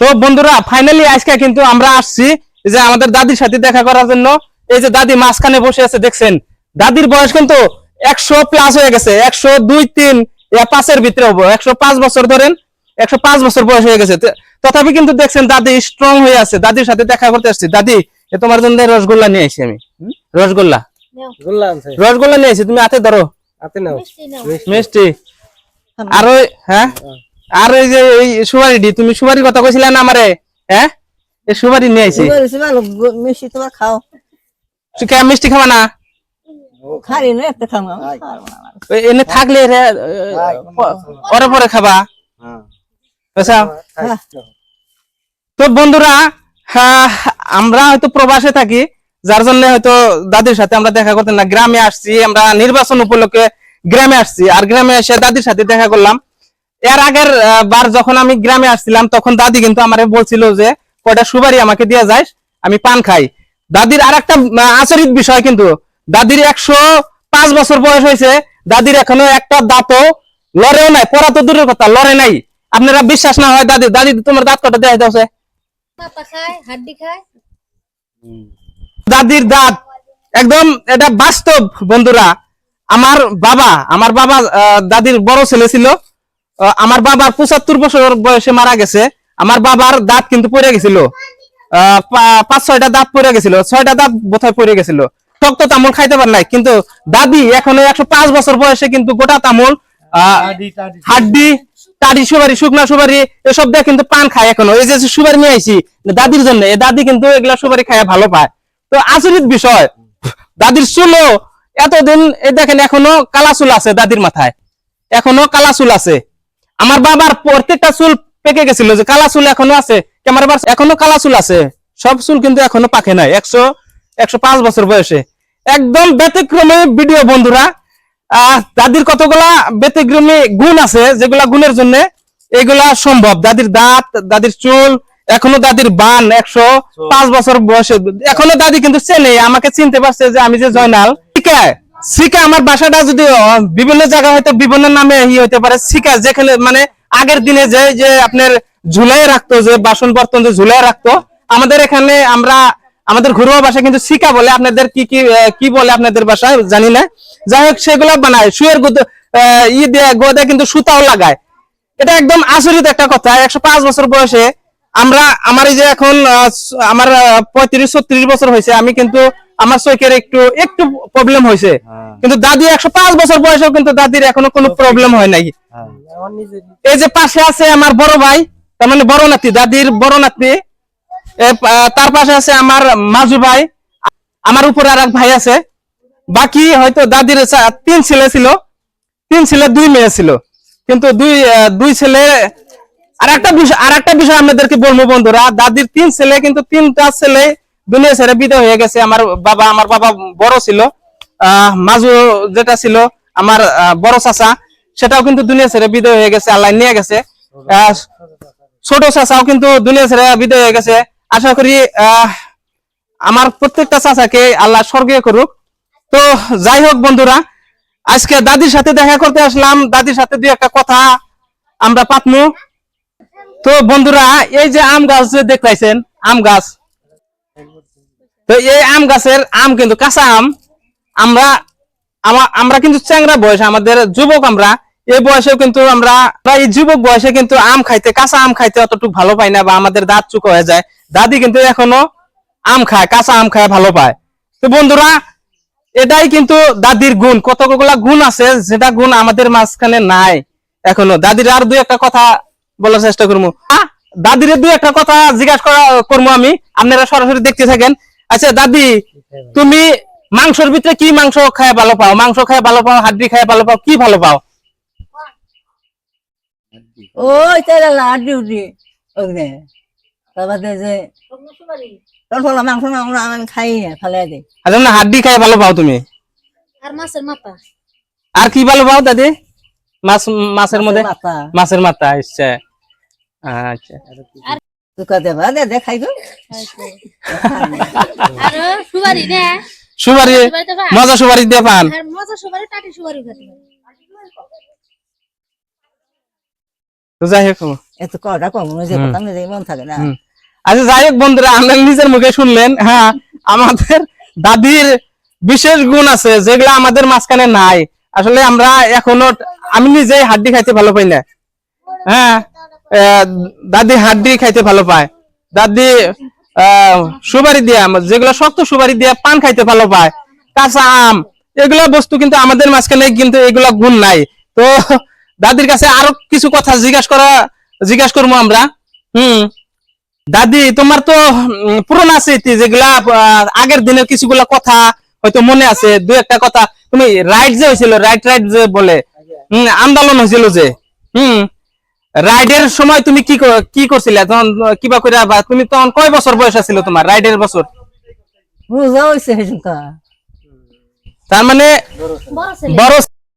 তো বন্ধুরা ফাইনালি আজকে কিন্তু আমরা আসছি যে আমাদের দাদির সাথে দেখা করার জন্য। এই যে দাদি মাঝখানে বসে আছে দেখছেন? দাদির বয়স কিন্তু একশো প্লাস হয়ে গেছে একশো দুই তিন পাঁচের ভিতরে হব একশো পাঁচ বছর ধরেন একশো পাঁচ বছর বয়স হয়ে গেছে। তথাপি কিন্তু দেখছেন দাদি স্ট্রং হয়ে আছে দাদির সাথে দেখা করতে আসছি। দাদি এ তোমার জন্য রসগোল্লা নিয়ে আসি আমি। রসগোল্লা? রসগোল্লা নিয়ে আসি তুমি হাতে ধরো। মিষ্টি আর ওই হ্যাঁ। আর ওই যে এই সুপারিডি তুমি সুপারির কথা কইছিলে না আমারে? হ্যাঁ? এই সুপারি নিয়ে আইছি। মিষ্টি তোমার খাও। তুই কে মিষ্টি খাবা না? খালি না একটা খাও খাব না। ওই এনে থাকলে রে প- পরে পরে খাবা। বুঝছ? তো বন্ধুরা হ্যাঁ, আমরা হয়তো প্রবাসে থাকি যার জন্য হয়তো দাদির সাথে আমরা দেখা করতে না গ্রামে আসছি আমরা নির্বাচন উপলক্ষে গ্রামে আসছি আর গ্রামে এসে দাদির সাথে দেখা করলাম। এর আগের বার যখন আমি গ্রামে আসছিলাম তখন দাদি কিন্তু আমারে বলছিল যে কয়টা সুপারি আমাকে দিয়ে যাস আমি পান খাই। দাদির আর একটা আচরিত বিষয় কিন্তু দাদির একশো পাঁচ বছর বয়স হয়েছে দাদির এখনও একটা দাঁতও লড়েও নাই পড়া তো দূরের কথা লড়ে নাই। আপনারা বিশ্বাস না হয় দাদি দাদি তোমার দাঁত কটা হাড্ডি খায়। দাদির দাঁত একদম এটা বাস্তব বন্ধুরা। আমার বাবা আমার বাবা দাদির বড় ছেলে ছিল আমার বাবার পঁচাত্তর বছর বয়সে মারা গেছে। আমার বাবার দাঁত কিন্তু পড়ে গেছিল। পাঁচ ছয়টা দাঁত পড়ে গেছিল। ছয়টা দাঁত বোধহয় পড়ে গেছিল। শক্ত তামুল খাইতে পার নাই কিন্তু দাদি এখনও একশো পাঁচ বছর বয়সে কিন্তু গোটা তামুল হাড্ডি টাডি সুপারি শুকনা সুপারি এসব দিয়ে কিন্তু পান খায় এখনও। এই যে সুপারি নিয়ে আইছি দাদির জন্য এই দাদি কিন্তু এগুলা সুপারি খায় ভালো পায়। তো আচরিত বিষয় দাদির চুলও এতদিন এই দেখেন এখনও কালা চুল আছে দাদির মাথায়। এখনও কালা চুল আছে। আমার বাবার প্রত্যেকটা চুল পেকে গেছিল যে কালা চুল এখনও আছে আমার বাবার এখনও কালা চুল আছে। সব চুল কিন্তু এখনও পাকে নাই। একশো একশো পাঁচ বছর বয়সে। একদম ব্যতিক্রমী ভিডিও বন্ধুরা। আহ দাদির কতগুলা ব্যতিক্রমী গুণ আছে যেগুলা গুণের জন্য এগুলা সম্ভব। দাদির দাঁত দাদির চুল এখনও দাদির বান একশো পাঁচ বছর বয়সে। এখনও দাদি কিন্তু চেনে আমাকে চিনতে পারছে যে আমি যে জয়নাল। শিকা শিকা আমার বাসাটা যদি বিভিন্ন জায়গা হয়তো বিভিন্ন নামে ই হইতে পারে শিকা যেখানে মানে আগের দিনে যে যে আপনার ঝুলাই রাখতো, যে বাসন বর্তন যে ঝুলাই রাখতো, আমাদের এখানে আমরা, আমাদের ঘরোয়া ভাষা কিন্তু শিকা বলে, আপনাদের কি কি কি বলে আপনাদের ভাষায় জানি না। যাই হোক, সেগুলো বানায়, শুয়ের ই দিয়ে গোদে কিন্তু সুতাও লাগায়। এটা একদম আচরিত একটা কথা, একশো পাঁচ বছর বয়সে আমরা, আমার এই যে এখন আমার পঁয়ত্রিশ ছত্রিশ বছর হয়েছে, আমি কিন্তু আমার চোখের একটু একটু প্রবলেম হয়েছে। কিন্তু দাদি একশো পাঁচ বছর বয়সেও কিন্তু দাদির এখনও কোনো প্রবলেম হয় নাই। এই যে পাশে আছে আমার বড় ভাই তার মানে বড় নাতি দাদির বড় নাতি। তার পাশে আছে আমার মাজু ভাই। আমার উপরে আর এক ভাই আছে। বাকি হয়তো দাদির তিন ছেলে ছিল। তিন ছেলে দুই মেয়ে ছিল। কিন্তু দুই দুই ছেলে আর একটা বিষয় আর একটা বিষয় আপনাদেরকে বলব বন্ধুরা দাদির তিন ছেলে কিন্তু তিনটা ছেলে দুনিয়া ছেড়ে বিদায় হয়ে গেছে। আমার বাবা আমার বাবা বড় ছিল। মাজু যেটা ছিল, আমার বড় চাচা, সেটাও কিন্তু দুনিয়া ছেড়ে বিদায় হয়ে গেছে, আল্লাহ নিয়ে গেছে। ছোট চাচাও কিন্তু দুনিয়া ছেড়ে বিদায় হয়ে গেছে। আশা করি আমার প্রত্যেকটা চাচাকে আল্লাহ স্বর্গে করুক। তো যাই হোক বন্ধুরা, আজকে দাদির সাথে দেখা করতে আসলাম। দাদির সাথে দুই একটা কথা আমরা পাতমু। তো বন্ধুরা, এই যে আম গাছ যে দেখতেছেন, আম গাছ তো এই আম গাছের আম কিন্তু কাঁচা আম। আমরা আমরা কিন্তু চ্যাংরা বয়স, আমাদের যুবক আমরা এই বয়সেও কিন্তু আমরা এই যুবক বয়সে কিন্তু আম খাইতে, কাঁচা আম খাইতে অতটুকু ভালো পাই না বা আমাদের দাঁত চুক হয়ে যায়। দাদি কিন্তু এখনও আম খায়, কাঁচা আম খায়, ভালো পায়। তো বন্ধুরা, এটাই কিন্তু দাদির গুণ। কতগুলা গুণ আছে, যেটা গুণ আমাদের মাঝখানে নাই এখনও। দাদির আর দুই একটা কথা বলার চেষ্টা করব। দাদির দুই একটা কথা জিজ্ঞাসা করা করব আমি। আপনারা সরাসরি দেখতে থাকেন। আচ্ছা দাদি তুমি মাংসের ভিতরে কি মাংস খায় ভালো পাও? মাংস খায় ভালো পাও হাড্ডি খায় ভালো পাও কি ভালো পাও? ওই তাই লাড্ডি উঠি। ওখানে তারপরে যে তোর ফলা মাংস মাংস আমি খাই না ফেলে দিই আচ্ছা না হাড্ডি খায় ভালো পাও তুমি। আর মাছের মাথা। আর কি ভালো পাও দাদি? মাছ মাছের মধ্যে? মাথা। মাছের মাথা আচ্ছা। আচ্ছা। সুপারি মজা সুপারি দিয়ে পান। যাই হোক এত কটা কম যে কথা মন থাকে না। আচ্ছা যাই হোক বন্ধুরা আমরা নিজের মুখে শুনলেন হ্যাঁ আমাদের দাদির বিশেষ গুণ আছে যেগুলো আমাদের মাঝখানে নাই। আসলে আমরা এখনও আমি নিজেই হাড্ডি খাইতে ভালো পাই না। হ্যাঁ দাদি হাড্ডি খাইতে ভালো পায়। দাদি সুপারি দিয়া যেগুলো শক্ত সুপারি দিয়া পান খাইতে ভালো পায়। কাঁচা আম এগুলা বস্তু কিন্তু আমাদের মাঝখানে কিন্তু এগুলা গুণ নাই। তো দাদির কাছে আরও কিছু কথা জিজ্ঞাসা করা জিজ্ঞাসা করব আমরা। হুম। দাদি তোমার তো পুরোনো স্মৃতি যেগুলা আগের দিনের কিছুগুলা কথা হয়তো মনে আছে। দু একটা কথা তুমি রাইড যে হয়েছিল রাইট রাইট যে বলে হুম, আন্দোলন হয়েছিল যে হুম। রাইডের সময় তুমি কি কি করছিলে? তখন কি কিবা করে বা তুমি তখন কয় বছর বয়স ছিল তোমার রাইডের বছর? বুঝা সেসব তার মানে বড়